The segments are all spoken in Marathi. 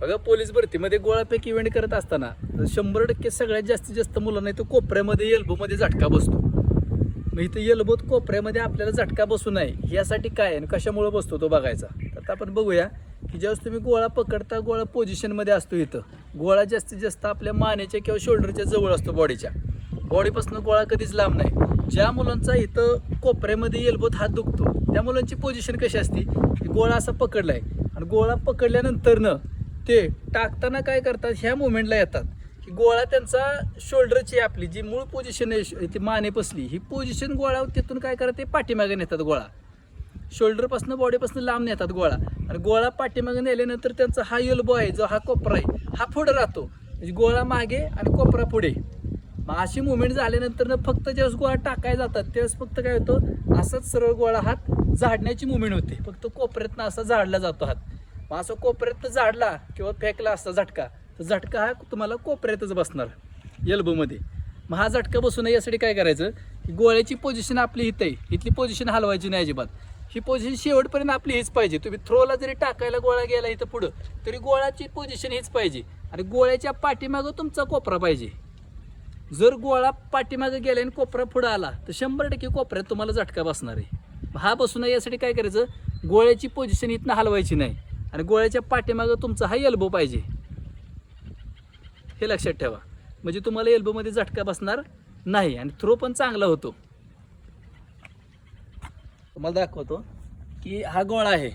बघा पोलीस भरतीमध्ये गोळाफेक इव्हेंट करत असताना तर शंभर टक्के सगळ्यात जास्तीत जास्त मुलांना इथं कोपऱ्यामध्ये एल्बोमध्ये झटका बसतो. मग इथं एल्बोत कोपऱ्यामध्ये आपल्याला झटका बसू नये यासाठी काय आणि कशामुळे बसतो तो बघायचा. तर आता आपण बघूया की ज्यावेळेस तुम्ही गोळा पकडता गोळा पोझिशनमध्ये असतो इथं गोळा जास्तीत जास्त आपल्या मानेच्या किंवा शोल्डरच्या जवळ असतो बॉडीच्या. बॉडीपासून गोळा कधीच लांब नाही. ज्या मुलांचा इथं कोपऱ्यामध्ये एल्बोत हात दुखतो त्या मुलांची पोझिशन कशी असते? की गोळा असा पकडलाय आणि गोळा पकडल्यानंतरनं ते टाकताना काय करतात ह्या मुवमेंटला येतात. की गोळा त्यांचा शोल्डरची आपली जी मूळ पोझिशन आहे ती माने पसली. ही पोझिशन गोळा तिथून काय करतात ते पाठीमागे नेतात गोळा. शोल्डरपासून बॉडीपासून लांब नेतात गोळा. आणि गोळा पाठीमागे नेल्यानंतर त्यांचा हा एल्बो आहे जो हा कोपरा आहे हा पुढे राहतो. म्हणजे गोळा मागे आणि कोपरा पुढे. मग अशी मुवमेंट झाल्यानंतर ना फक्त ज्यावेळेस गोळा टाकाय जातात त्यावेळेस फक्त काय होतं असाच सरळ गोळा हात झाडण्याची मुवमेंट होते. फक्त कोपऱ्यातनं असा झाडला जातो हात. मग असं कोपऱ्यात झाडला किंवा फेकला असता झटका तर झटका हा तुम्हाला कोपऱ्यातच बसणार एल्बोमध्ये मग हा झटका बसू नये यासाठी काय करायचं? की गोळ्याची पोझिशन आपली इथं आहे. इथली पोझिशन हलवायची नाही अजिबात. ही पोझिशन शेवटपर्यंत आपली हीच पाहिजे. तुम्ही थ्रोला जरी टाकायला गोळा गेला इथं पुढं तरी गोळाची पोझिशन हीच पाहिजे. आणि गोळ्याच्या पाठीमागं तुमचा कोपरा पाहिजे. जर गोळा पाठीमागं गेला आणि कोपरा पुढं आला तर शंभर टक्के कोपऱ्यात तुम्हाला झटका बसणार आहे. हा बसू नये यासाठी काय करायचं? गोळ्याची पोझिशन इथनं हलवायची नाही. आणि गोळ्याच्या पाठीमागं तुमचा हा एल्बो पाहिजे. हे लक्षात ठेवा. म्हणजे तुम्हाला एल्बोमध्ये झटका बसणार नाही आणि थ्रो पण चांगला होतो. तुम्हाला दाखवतो की हा गोळा आहे.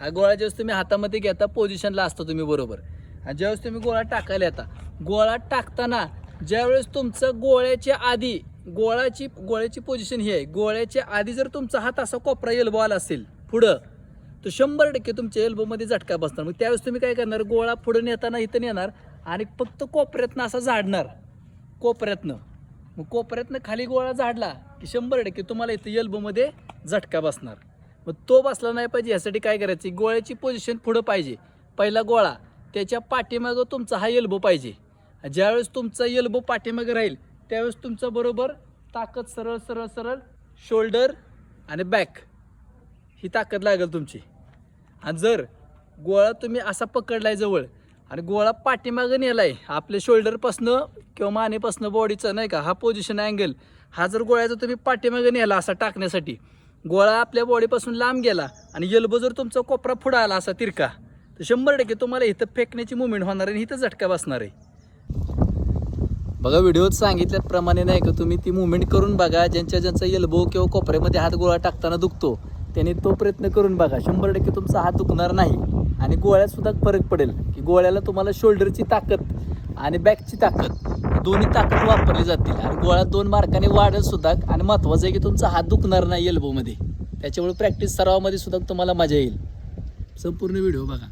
हा गोळा ज्यावेळेस तुम्ही हातामध्ये घेता पोझिशनला असता तुम्ही बरोबर. आणि ज्यावेळेस तुम्ही गोळा टाकायला येता गोळा टाकताना ज्यावेळेस तुमचं गोळ्याच्या आधी गोळाची गोळ्याची पोझिशन ही आहे. गोळ्याच्या आधी जर तुमचा हात असा कोपरा एल्बो आला असेल पुढं तर शंभर टक्के तुमच्या एल्बोमध्ये झटका बसणार. मग त्यावेळेस तुम्ही काय करणार? गोळा पुढं नेताना इथं नेणार आणि फक्त कोपऱ्यातनं असा झाडणार. कोपऱ्यातनं. मग कोपऱ्यातनं खाली गोळा झाडला की शंभर टक्के तुम्हाला इथं एल्बोमध्ये झटका बसणार. मग तो बसला नाही पाहिजे यासाठी काय करायचं? गोळ्याची पोझिशन पुढं पाहिजे. पहिला गोळा त्याच्या पाठीमागं तुमचा हा एल्बो पाहिजे. ज्यावेळेस तुमचा एल्बो पाठीमागं राहील त्यावेळेस तुमचं बरोबर ताकद सरळ सरळ सरळ शोल्डर आणि बॅक ही ताकद लागेल तुमची. आणि जर गोळा तुम्ही असा पकडलाय जवळ आणि गोळा पाठीमागं नेलाय आपल्या शोल्डरपासनं किंवा मानेपासनं बॉडीचं नाही का हा पोझिशन अँगल हा जर गोळ्याचा तुम्ही पाठीमागं नेला असा टाकण्यासाठी गोळा आपल्या बॉडीपासून लांब गेला आणि येलबो जर तुमचा कोपरा पुढं आला असा तिरका तर शंभर टक्के तुम्हाला इथं फेकण्याची मुवमेंट होणार आहे आणि इथं झटका बसणार आहे. बघा व्हिडिओत सांगितल्याप्रमाणे नाही का तुम्ही ती मुवमेंट करून बघा ज्यांच्या ज्यांचा येलबो किंवा कोपऱ्यामध्ये हात गोळा टाकताना दुखतो. त्याने तो प्रयत्न करून बघा शंभर टक्के तुमचा हात दुखणार नाही. आणि गोळ्यातसुद्धा फरक पडेल की गोळ्याला तुम्हाला शोल्डरची ताकद आणि बॅकची ताकद दोन्ही ताकद वापरली जातील. आणि गोळ्या दोन मार्काने वाढेल सुद्धा आणि महत्त्वाचं आहे की तुमचा हात दुखणार नाही एल्बोमध्ये त्याच्यामुळे प्रॅक्टिस सरावामध्ये सुद्धा तुम्हाला मजा येईल. संपूर्ण व्हिडिओ बघा.